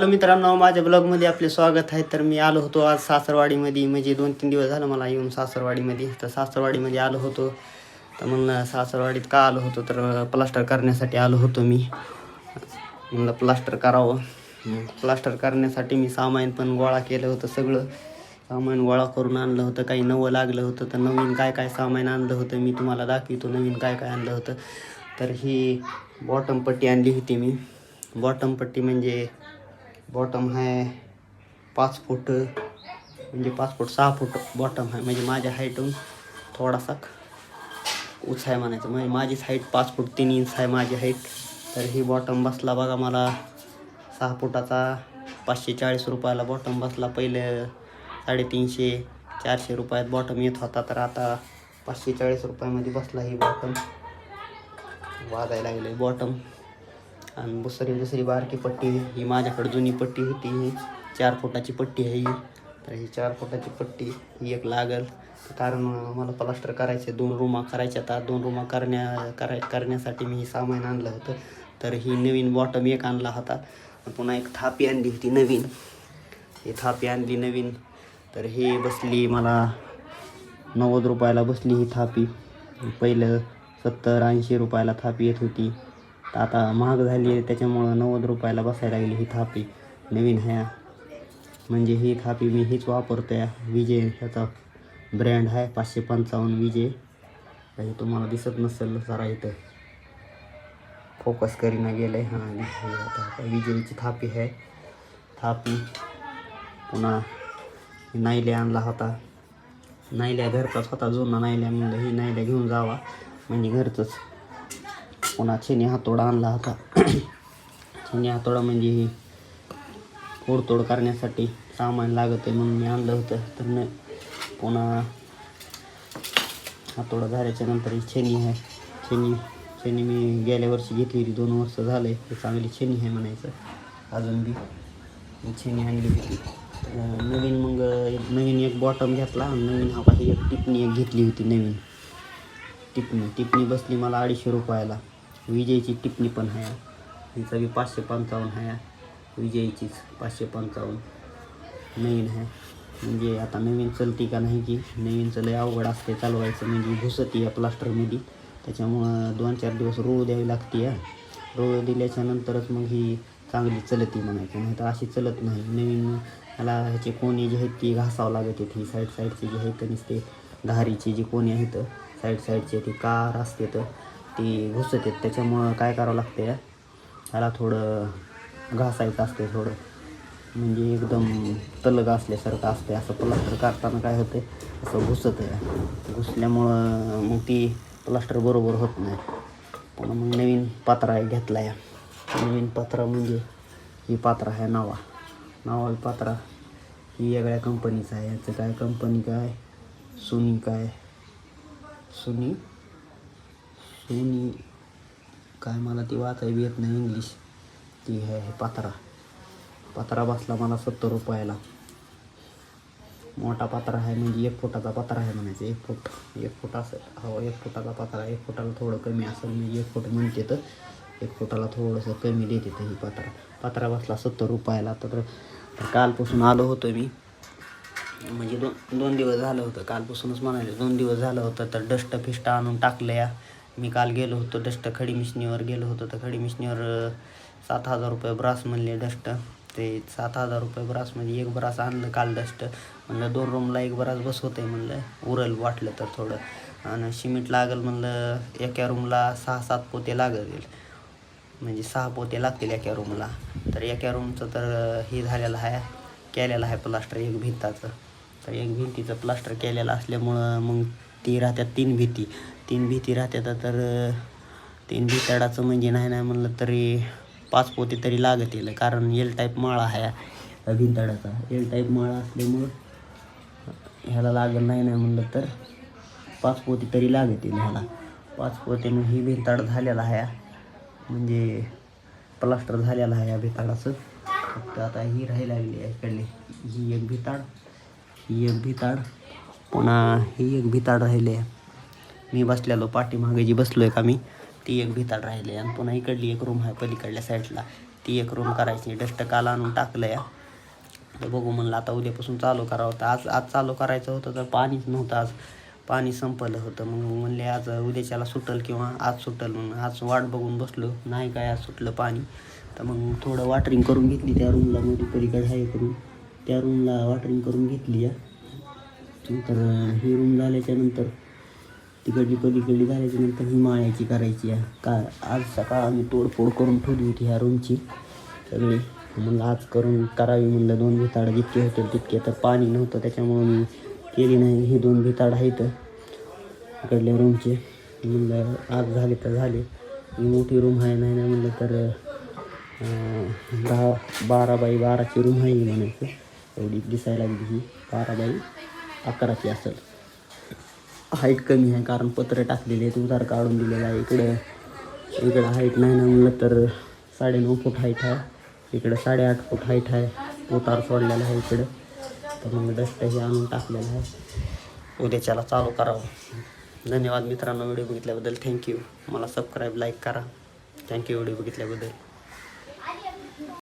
Hello मित्रांनो माझ्या ब्लॉगमध्ये आपले स्वागत आहे. तर मी आलो होतो आज सासरवाडीमध्ये. म्हणजे दोन तीन दिवस झालं मला येऊन सासरवाडीमध्ये. तर सासरवाडीमध्ये आलो होतो. तर म्हणलं सासरवाडीत का आलो होतो? तर प्लास्टर करण्यासाठी आलो होतो मी. म्हणलं प्लास्टर करावं. प्लास्टर करण्यासाठी मी सामान पण गोळा केलं होतं सगळं. सामान गोळा करून आणलं होतं. काही नवं लागलं होतं. तर नवीन काय काय सामान आणलं होतं मी तुम्हाला दाखवतो. नवीन काय काय आणलं होतं. तर ही बॉटम पट्टी आणली होती मी. बॉटम पट्टी म्हणजे बॉटम आहे पाच फूट म्हणजे पाच फूट सहा फूट बॉटम आहे म्हणजे माझ्या हाईटहून थोडासा उच आहे म्हणायचं. म्हणजे माझीच हाईट पाच फूट तीन इंच आहे माझी हाईट तर ही बॉटम बसला बघा मला. सहा फुटाचा पाचशे चाळीस रुपयाला बॉटम बसला. पहिले साडेतीनशे चारशे रुपयात बॉटम येत होता. तर आता पाचशे चाळीस रुपयामध्ये बसला ही बॉटम वाजायला लागले बॉटम आणि दुसरी दुसरी बारकी पट्टी ही माझ्याकडे जुनी पट्टी होती ही चार फुटाची पट्टी आहे ही. तर ही चार फुटाची पट्टी ही एक लागल. कारण मला प्लास्टर करायचे दोन रूमा करायच्या आता दोन रूमा करण्या कराय करण्यासाठी मी हे सामान आणलं होतं. तर ही नवीन बॉटम एक आणला होता. पुन्हा एक थापी आणली होती नवीन. ही थापी आणली नवीन. तर ही बसली मला नव्वद रुपयाला बसली ही थापी. पहिलं सत्तर ऐंशी रुपयाला थापी येत होती. तर आता महाग झाली आहे त्याच्यामुळं नव्वद रुपयाला बसायला लागली ही थापी. नवीन ह्या. म्हणजे ही थापी मी हीच वापरतो आहे विजय ह्याचा ब्रँड आहे पाचशे पंचावन्न विजय. काही हे तुम्हाला दिसत नसेल जरा इथं. फोकस करीना गेलं आहे हां आता विजयची थापी आहे. थापी पुन्हा नाईल्या आणला होता. नाईल्या घरचाच होता जुना नाईल्या म्हणलं ही नाईल्या घेऊन जावा. म्हणजे घरचंच. पुन्हा छेनी हातोडा आणला होता. छेनी हातोडा म्हणजे ही फोडतोड करण्यासाठी सामान लागत आहे म्हणून मी आणलं होतं. तर न पुन्हा हातोडा झाल्याच्यानंतर ही छेनी आहे. छेनी छेनी मी गेल्या वर्षी घेतली होती. दोन वर्ष झाले. ही चांगली छेनी आहे म्हणायचं. अजून बी छेनी आणली होती. नवीन मग एक नवीन एक बॉटम घेतला नवीन हा काही एक टिपणी एक घेतली होती नवीन. टिपणी टिपणी बसली मला अडीचशे रुपयाला. विजयची टिपणी पण आहे हिचा बी पाचशे पंचावन्न आहे विजयचीच पाचशे पंचावन्न. नवीन आहे म्हणजे आता नवीन चलती का नाही की नवीनचं लय अवघड असते चालवायचं. म्हणजे घुसती या प्लास्टरमध्ये. त्याच्यामुळं दोन चार दिवस रोळ द्यावी लागते या रोळ दिल्याच्यानंतरच मग ही चांगली चलती म्हणायची. नाही तर अशी चलत नाही. नवीन मला ह्याचे कोणी जे आहेत ती घासावं लागत आहेत. ही साईड साईडची जी आहेत नुसते धारीचे जी कोणी आहेत साईड साईडचे ती कार असते तर ती घुसत आहेत त्याच्यामुळं काय करावं लागते त्याला थोडं घासायचं असते थोडं. म्हणजे एकदम तलग असल्यासारखं असते असं प्लास्टर काढताना काय होते असं घुसत आहे घुसल्यामुळं मग ती प्लास्टर बरोबर होत नाही. पण मग नवीन पात्रा आहे घेतला आहे नवीन पात्रा म्हणजे ही पात्रा आहे नावा. नावा पात्रा ही वेगळ्या कंपनीचं आहे. याचं काय कंपनी काय? सुनी काय? सुनी? सोनी काय मला ती वाचायला येत नाही इंग्लिश ती आहे पात्रा. पात्रा बसला मला सत्तर रुपयाला. मोठा पात्रा आहे म्हणजे एक फुटाचा पात्रा आहे म्हणायचं. एक फूट एक फूट असं हो एक फुटाचा पात्रा एक फुटाला थोडं कमी असेल मी एक फूट म्हणते तर एक फुटाला थोडंसं कमी देते तर ही पात्रा. पात्रा बसला सत्तर रुपयाला. तर तर कालपासून आलो होतो मी. म्हणजे दोन दोन दिवस झालं होतं. कालपासूनच म्हणाले दोन दिवस झालं होतं. तर डस्ट फिस्ट आणून टाकलं या मी काल गेलो होतो डस्ट खडी मिशनीवर गेलो होतो तर खडी मिशनीवर सात हजार रुपये ब्रास म्हणले डस्ट. ते सात हजार रुपये ब्रास म्हणजे एक ब्रास आणलं काल डस्ट. म्हणलं दोन रूमला एक ब्रास बसवतं आहे म्हणलं. उरल वाटलं तर थोडं. आणि सिमेंट लागल म्हणलं एका रूमला सहा सात पोते लागेल म्हणजे सहा पोते लागतील एका रूमला. तर एका रूमचं तर हे झालेलं आहे केलेलं आहे प्लास्टर एक भिंताचं. तर एक भिंतीचं प्लास्टर केलेलं असल्यामुळं मग ती राहत्यात तीन भीती. तीन भीती राहत्यात तर तीन भिताडाचं म्हणजे नाही नाही म्हणलं तरी पाच पोते तरी येईल कारण एल टाईप माळा ह्या भिंतडाचा. एल टाईप माळा असल्यामुळं ह्याला लागल नाही नाही म्हणलं तर पाच पोते तरी येईल ह्याला. पाच मग ही भिंताड झालेला ह्या म्हणजे प्लास्टर झालेला आहे या भिताडाचं. फक्त आता ही राही लागली आहे इकडली. ही एक भिताड. ही एक भिताड. पुन्हा ही एक भिताड राहिली आहे. मी बसलेलो पाठीमागे जी बसलो आहे का मी ती एक भिताड राहिली आहे. आणि पुन्हा इकडली एक रूम आहे पलीकडल्या साईडला ती एक रूम करायची डस्ट काल आणून टाकलं आहे तर बघू म्हणलं आता उद्यापासून चालू करावं होतं. आज आज चालू करायचं होतं तर पाणीच नव्हतं आज. पाणी संपलं होतं. मग म्हणले आज उद्याच्याला सुटल किंवा आज सुटल म्हणून. आज वाट बघून बसलो. नाही काय आज सुटलं पाणी. तर मग थोडं वॉटरिंग करून घेतली त्या रूमला मध्ये पलीकडे आहे करून. त्या रूमला वॉटरिंग करून घेतली या नंतर ही रूम झाल्याच्यानंतर तिकडली पलीकडली झाल्याच्यानंतर ही माळ्याची करायची आहे. का आज सकाळ आम्ही तोडफोड करून ठेवली होती ह्या रूमची सगळी म्हणलं आज करून करावी म्हणलं. दोन भिताडं जितके होते तितके तर पाणी नव्हतं त्याच्यामुळं मी केली नाही. हे दोन भिताड आहेत इकडल्या रूमचे म्हणलं आज झाले तर झाले. ही मोठी रूम आहे नाही नाही म्हणलं तर दहा बारा बाई बाराची रूम आहे म्हणायचं. एवढी दिसायला लागली ही बारा बाई. अकराची असेल. हाईट कमी आहे कारण पत्र टाकलेले आहेत उधार काढून दिलेला आहे इकडं. इकडं हाईट नाही ना म्हणलं तर साडेनऊ फूट हाईट आहे. इकडं साडेआठ फूट हाईट आहे. उतार सोडलेला आहे इकडं. तर मग डस्टही आणून टाकलेलं आहे. उद्याच्याला चालू करावं. धन्यवाद मित्रांनो व्हिडिओ बघितल्याबद्दल. थँक्यू मला सबस्क्राईब लाईक करा. Thank you video बघितल्याबद्दल.